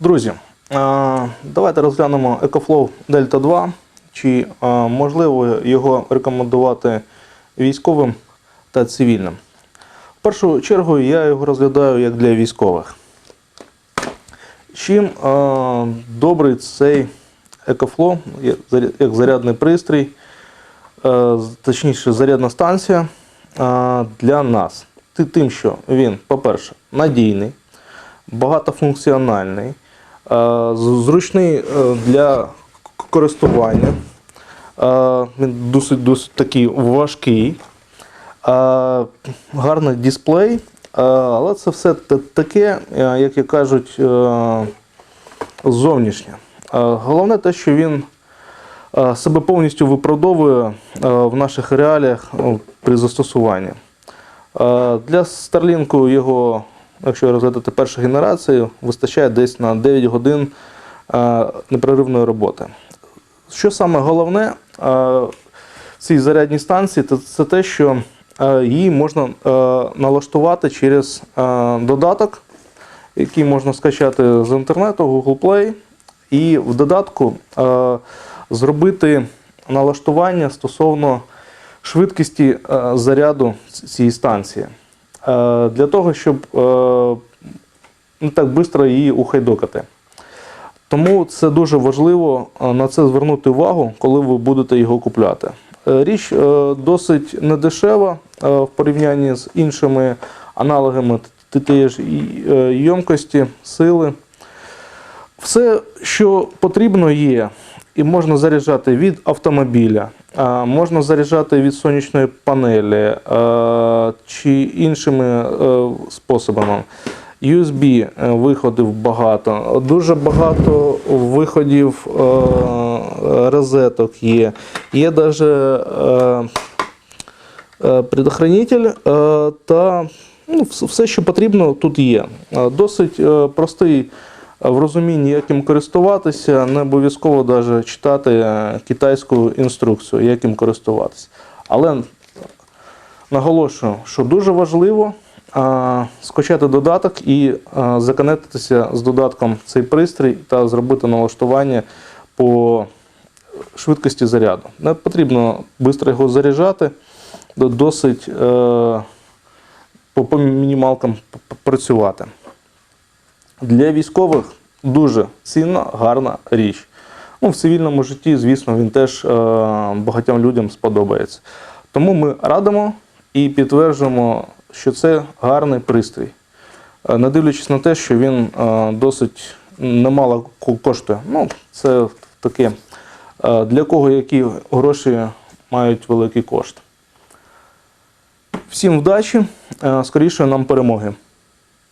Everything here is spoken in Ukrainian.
Друзі, е, давайте розглянемо EcoFlow Delta 2. Чи е, можливо його рекомендувати військовим та цивільним? В першу чергу я його розглядаю як для військових. Чим е, добрий цей EcoFlow, як зарядний пристрій, точніше зарядна станція для нас. Тим, що він, по-перше, надійний, багатофункціональний, зручний е, для користування. Е, Він досить, досить такий важкий, е, гарний дисплей, е, але це все таке, е, як і кажуть, е, зовнішнє. Е, Головне те, що він е, себе повністю виправдовує е, в наших реаліях ну, при застосуванні. Е, Для Starlink його, якщо розглядати першу генерацію, вистачає десь на 9 годин е, непреривної роботи. Що саме головне е, в цій зарядній станції, це, те, що е, її можна налаштувати через додаток, який можна скачати з інтернету, Google Play, і в додатку зробити налаштування стосовно швидкості заряду цієї станції. Е, Для того, щоб не так швидко її ухайдокати. Тому це дуже важливо е, на це звернути увагу, коли ви будете його купляти. Е, Річ досить недешева в порівнянні з іншими аналогами тієї ж ємкості, сили. Все, що потрібно, є, і можна заряджати від автомобіля, можна заряджати від сонячної панелі чи іншими е, способами. USB е, виходів багато, дуже багато виходів е, розеток є. Є навіть предохранитель та ну, все, що потрібно, тут є. Досить простий в розумінні, як їм користуватися, не обов'язково навіть читати е, китайську інструкцію, як їм користуватися. Але наголошую, що дуже важливо скачати додаток і законектитися з додатком цей пристрій та зробити налаштування по швидкості заряду. Не потрібно швидко його заряджати, досить е, по, мінімалкам працювати. Для військових дуже цінна, гарна річ. Ну, в цивільному житті, звісно, він теж е, багатьом людям сподобається. Тому ми радимо і підтверджуємо, що це гарний пристрій. Е, Не дивлячись на те, що він е, досить немало коштує. Ну, це таке е, для кого які гроші мають великий кошт. Всім вдачі, е, скоріше нам перемоги.